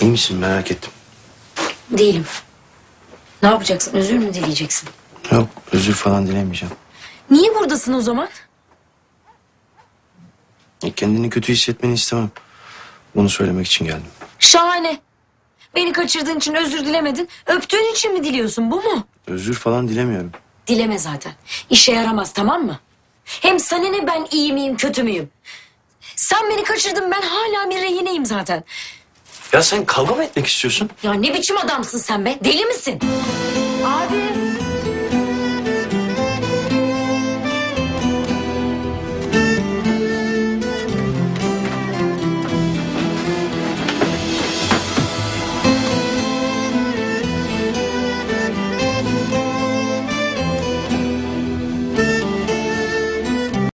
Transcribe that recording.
İyi misin merak ettim. Değilim. Ne yapacaksın? Özür mü dileyeceksin? Yok özür falan dilemeyeceğim. Niye buradasın o zaman? E, Kendini kötü hissetmeni istemem. Bunu söylemek için geldim. Şahane. Beni kaçırdığın için özür dilemedin. Öptüğün için mi diliyorsun? Bu mu? Özür falan dilemiyorum. Dileme zaten. İşe yaramaz tamam mı? Hem sana ne ben iyi miyim kötü müyüm? Sen beni kaçırdın ben hala bir rehineyim zaten. Ya sen kavga mı etmek istiyorsun? Ya ne biçim adamsın sen be? Deli misin? Abi